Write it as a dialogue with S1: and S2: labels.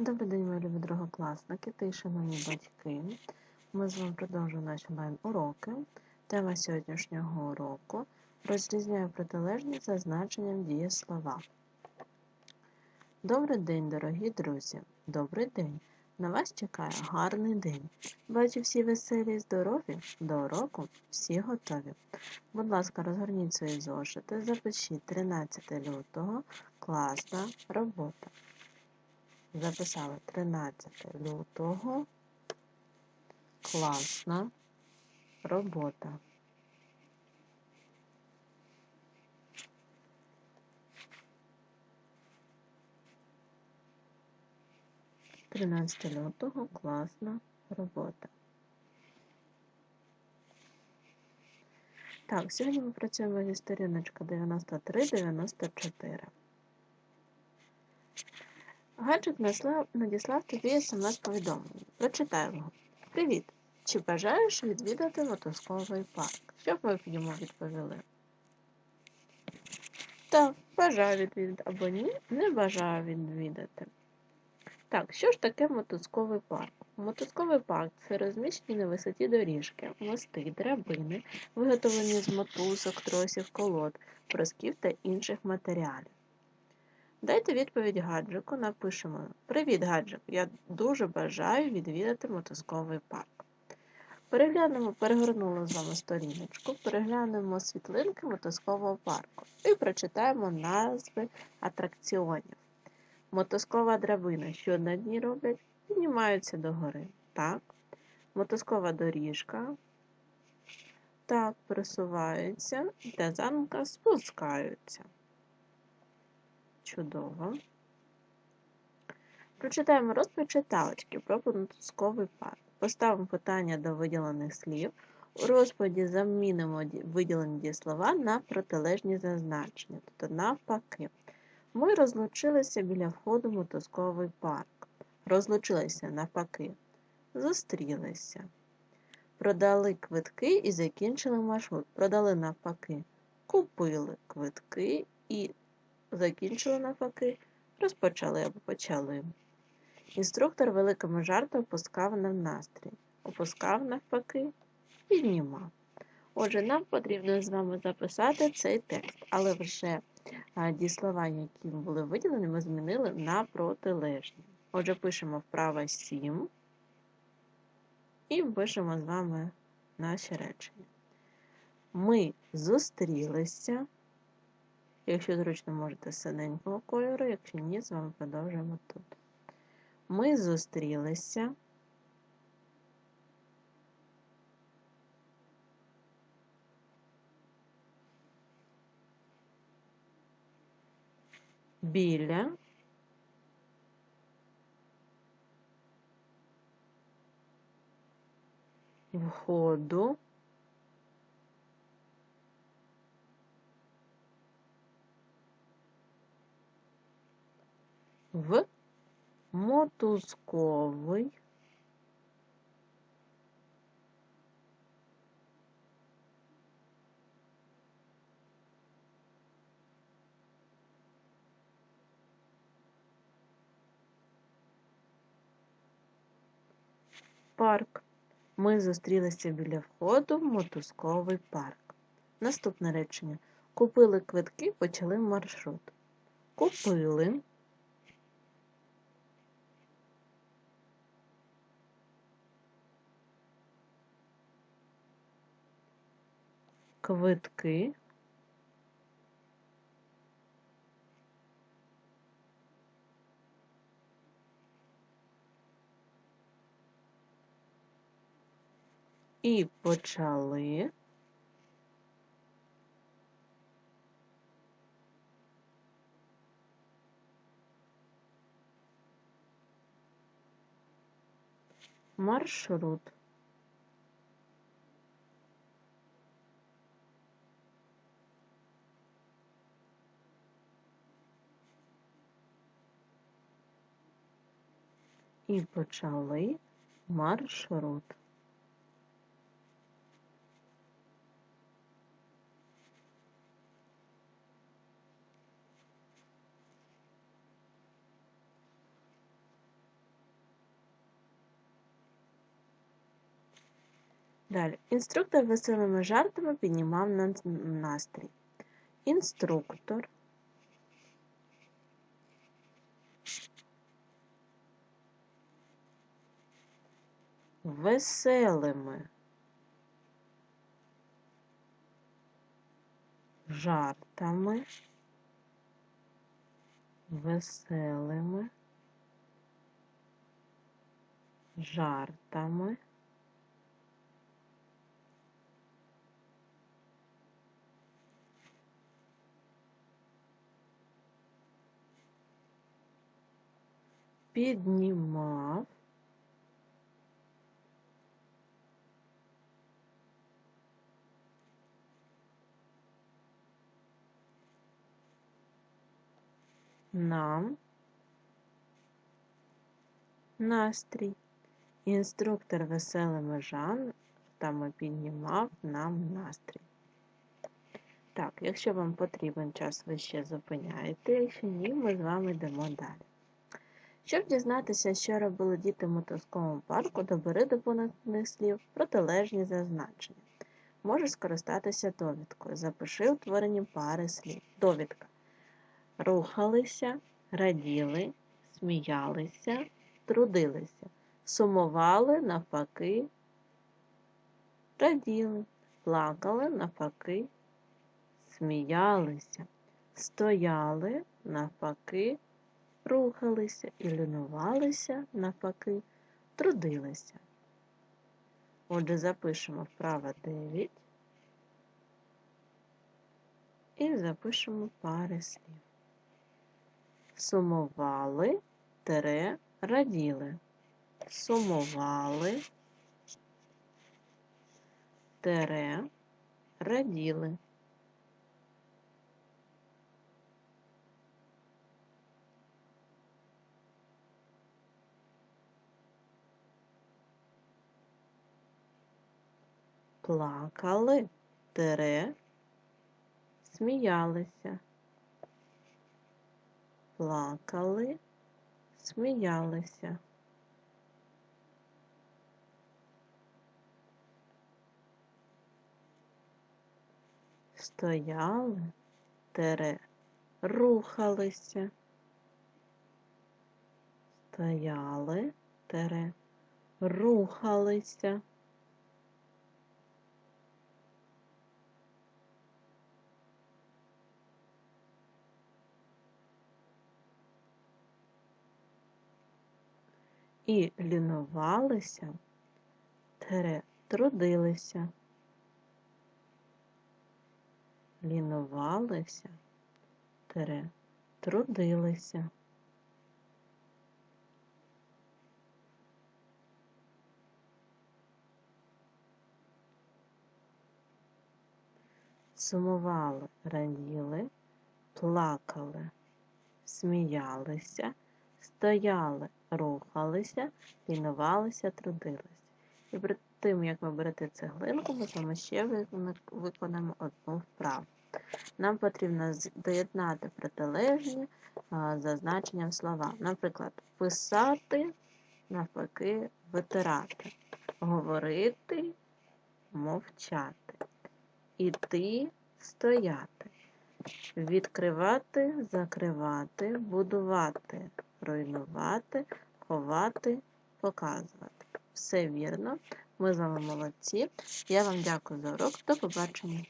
S1: Добрий день, мої другокласники та й шановні батьки. Ми з вами продовжуємо наші онлайн-уроки. Тема сьогоднішнього уроку розрізняє протилежність за значенням дієслова. Добрий день, дорогі друзі! Добрий день! На вас чекає гарний день. Бачу всі веселі і здорові, до уроку всі готові. Будь ласка, розгорніть свої зошити, запишіть 13 лютого, класна робота. Записали 13 лютого. Класна робота. Тринадцяте лютого класна робота. Так, сьогодні ми працюємо зі сторіночка 93-94. Гаджик надіслав тобі смс-повідомлення. Прочитаємо. Привіт! Чи бажаєш відвідати мотузковий парк? Що б ви йому відповіли? Так, бажаю відвідати або ні, не бажаю відвідати. Так, що ж таке мотузковий парк? Мотузковий парк це розміщені на висоті доріжки, мости, драбини, виготовлені з мотузок, тросів, колод, бросків та інших матеріалів. Дайте відповідь гаджику, напишемо Привіт, гаджик! Я дуже бажаю відвідати мотузковий парк. Переглянемо, перегорнули з вами сторіночку, переглянемо світлинки мотузкового парку і прочитаємо назви атракціонів. Мотузкова драбина, що на дні роблять, піднімаються догори. Так. Мотузкова доріжка. Так, присуваються, та замка спускаються. Чудово. Прочитаємо розповідь читалочки про мотузковий парк. Поставимо питання до виділених слів. У розповіді замінимо виділені дієслова на протилежні зазначення, тобто навпаки. Ми розлучилися біля входу в мотузковий парк. Розлучилися навпаки. Зустрілися. Продали квитки і закінчили маршрут. Продали навпаки. Купили квитки і закінчили навпаки, розпочали або почали. Інструктор великими жартом опускав нам настрій, опускав навпаки, піднімав. Отже, нам потрібно з вами записати цей текст, але вже дієслова, які були виділені, ми змінили на протилежні. Отже, пишемо вправо 7 і пишемо з вами наші речення. Ми зустрілися. Якщо зручно, можете синенького кольору, якщо ні, з вами продовжуємо тут. Ми зустрілися. Біля входу в мотузковий парк. Ми зустрілися біля входу в мотузковий парк. Наступне речення. Купили квитки, почали маршрут. Купили. Квитки і почали маршрут. і почали маршрут. Далі. Інструктор веселими жартами піднімав настрій. Інструктор веселими. Жартами, веселими. Жартами. Піднімав нам настрій. Інструктор веселими жартами піднімав нам настрій. Так, якщо вам потрібен час, ви ще зупиняєте, якщо ні, ми з вами йдемо далі. Щоб дізнатися, що робили діти в мотузковому парку, добери до понятних слів протилежні зазначення. Можеш скористатися довідкою. Запиши утворені пари слів. Довідка. Рухалися, раділи, сміялися, трудилися, сумували, навпаки, раділи, плакали, навпаки, сміялися, стояли, навпаки, рухалися. І лінувалися, навпаки, трудилися. Отже, запишемо вправо 9 і запишемо пари слів. Сумували, тере, раділи. Сумували, тере, раділи. Плакали, тере, сміялися. Плакали, сміялися. Стояли, тере, рухалися. Стояли, тере, рухалися. І лінувалися, тере, трудилися. Лінувалися, тере, трудилися. Сумували, раділи, плакали, сміялися, стояли, рухалися, лінувалися, трудилися. І перед тим, як ви берете цеглинку, ми з ще виконаємо одну вправу. Нам потрібно доєднати протилежні а, за значенням слова. Наприклад, писати, навпаки, витирати, говорити, мовчати, іти, стояти, відкривати, закривати, будувати, руйнувати, ховати, показувати. Все вірно. Ми з вами молодці. Я вам дякую за урок. До побачення.